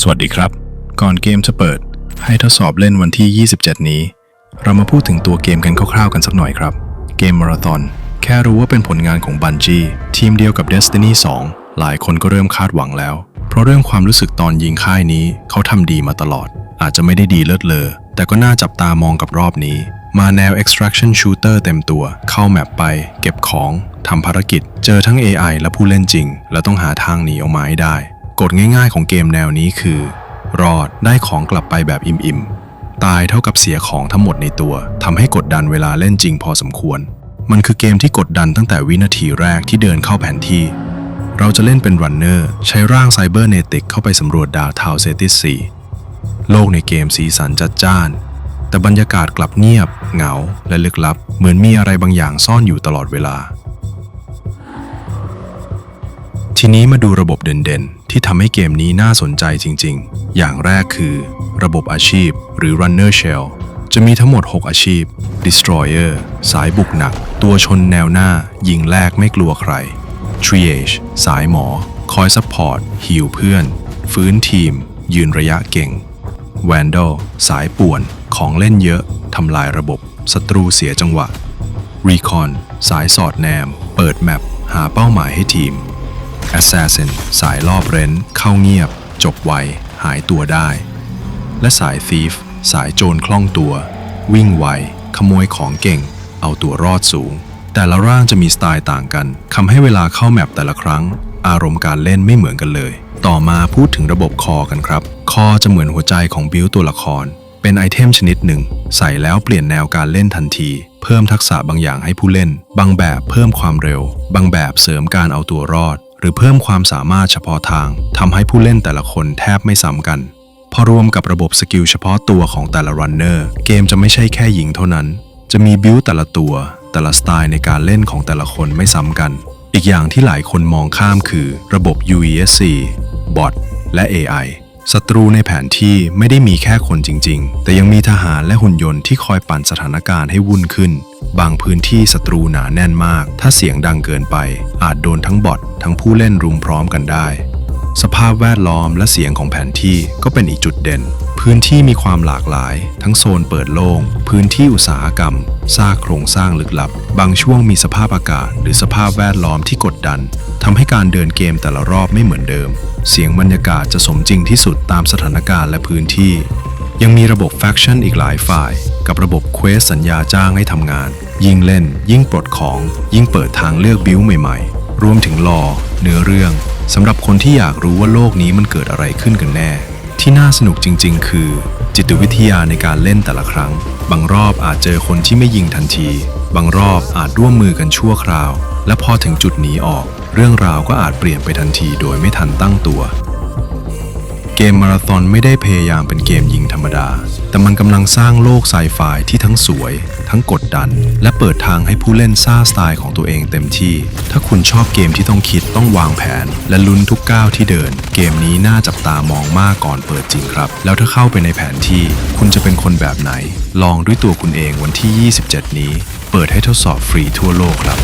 สวัสดีครับ ก่อนเกมจะเปิด ให้ทดสอบเล่นวันที่ 27 นี้ เรามาพูดถึงตัวเกมกันคร่าวๆกันสักหน่อยครับ เกมมาราธอนแค่รู้ว่าเป็นผลงานของบันจีทีมเดียวกับ Destiny 2 หลายคนก็เริ่มคาดหวังแล้ว เพราะเรื่องความรู้สึกตอนยิงค่ายนี้เขาทำดีมาตลอด อาจจะไม่ได้ดีเลิศเลอ แต่ก็น่าจับตามองกับรอบนี้ มาแนว extraction shooter เต็มตัว เข้าแมปไป เก็บของทำภารกิจ เจอทั้ง AI และผู้เล่นจริง และต้องหาทางหนีออกมาให้ได้ กฎง่ายๆของเกมแนวนี้คือ รอดได้ของกลับไปแบบอิ่มๆ ตายเท่ากับเสียของทั้งหมดในตัวทำให้กดดันเวลาเล่นจริงพอสมควร มันคือเกมที่กดดันตั้งแต่วินาทีแรกที่เดินเข้าแผนที่ เราจะเล่นเป็นรันเนอร์ใช้ร่างไซเบอร์เนติกเข้าไปสำรวจดาวทาวเซติส4โลกในเกมสีสันจัดจ้าน แต่บรรยากาศกลับเงียบ เหงา และลึกลับ เหมือนมีอะไรบางอย่างซ่อนอยู่ตลอดเวลา ทีนี้มาดูระบบเด่นๆ ที่ทำให้เกมนี้น่าสนใจจริงๆ อย่างแรกคือ ระบบอาชีพหรือ Runner Shell จะมีทั้งหมด 6 อาชีพ Destroyer สายบุกหนัก ตัวชนแนวหน้า ยิงแรกไม่กลัวใคร Triage สายหมอ คอยซัพพอร์ตฮิลเพื่อน ฟื้นทีม ยืนระยะเก่ง Vandal สายป่วน ของเล่นเยอะ ทำลายระบบ ศัตรูเสียจังหวะ Recon สายสอดแนม เปิดแมป หาเป้าหมายให้ทีม Assassin สายรอบเร้น เข้าเงียบ จบไว หายตัวได้ และสาย Thief สายโจรคล่องตัว วิ่งไว ขโมยของเก่ง เอาตัวรอดสูง แต่ละร่างจะมีสไตล์ต่างกันทำให้เวลาเข้าแมปแต่ละครั้ง อารมณ์การเล่นไม่เหมือนกันเลย ต่อมาพูดถึงระบบคอกันครับ คอจะเหมือนหัวใจของบิวตัวละคร เป็นไอเทมชนิดหนึ่ง ใส่แล้วเปลี่ยนแนวการเล่นทันที เพิ่มทักษะบางอย่างให้ผู้เล่น บางแบบเพิ่มความเร็ว บางแบบเสริมการเอาตัวรอด รือเพิ่มความสามารถเฉพาะทางทำให้ผู้เล่นแต่ละคนแทบไม่ซ้ำกัน พอรวมกับระบบสกิลเฉพาะตัวของแต่ละรันเนอร์เกมจะไม่ใช่แค่หญิงเท่านั้น จะมีบิวแต่ละตัว แต่ละสไตล์ในการเล่นของแต่ละคนไม่ซ้ำกัน อีกอย่างที่หลายคนมองข้ามคือระบบ UESC บอทและ AI ศัตรูในแผนที่ไม่ได้มีแค่คนจริง ๆ แต่ยังมีทหารและหุ่นยนต์ที่คอยปั่นสถานการณ์ให้วุ่นขึ้น บางพื้นที่ศัตรูหนาแน่นมาก ถ้าเสียงดังเกินไป อาจโดนทั้งบอททั้งผู้เล่นรุมพร้อมกันได้ สภาพแวดล้อมและเสียงของแผนที่ก็เป็นอีกจุดเด่น พื้นที่มีความหลากหลาย ทั้งโซนเปิดโล่ง พื้นที่อุตสาหกรรมซากโครงสร้างลึกลับ บางช่วงมีสภาพอากาศ หรือสภาพแวดล้อมที่กดดันทำให้การเดินเกมแต่ละรอบไม่เหมือนเดิม เสียงบรรยากาศจะสมจริงที่สุดตามสถานการณ์และพื้นที่ ยังมีระบบแฟคชั่นอีกหลายฝ่าย กับระบบเควสสัญญาจ้างให้ทำงาน ยิ่งเล่น ยิ่งปลดของ ยิ่งเปิดทางเลือกบิวใหม่ๆ รวมถึงลอเนื้อเรื่องสำหรับคนที่อยากรู้ว่าโลกนี้มันเกิดอะไรขึ้นกันแน่ ที่น่าสนุกจริง ๆ คือ จิตวิทยาในการเล่นแต่ละครั้ง บางรอบอาจเจอคนที่ไม่ยิงทันที บางรอบอาจร่วมมือกันชั่วคราว และพอถึงจุดหนีออก เรื่องราวก็อาจเปลี่ยนไปทันทีโดยไม่ทันตั้งตัว เกมมาราธอนไม่ได้พยายามเป็นเกมยิงธรรมดา แต่มันกำลังสร้างโลกไซไฟที่ทั้งสวย ทั้งกดดัน และเปิดทางให้ผู้เล่นสร้างสไตล์ของตัวเองเต็มที่ ถ้าคุณชอบเกมที่ต้องคิดต้องวางแผน และลุ้นทุกก้าวที่เดิน เกมนี้น่าจับตามองมากก่อนเปิดจริงครับ แล้วถ้าเข้าไปในแผนที่ คุณจะเป็นคนแบบไหน ลองด้วยตัวคุณเองวันที่ 27 นี้ เปิดให้ทดสอบฟรีทั่วโลกครับ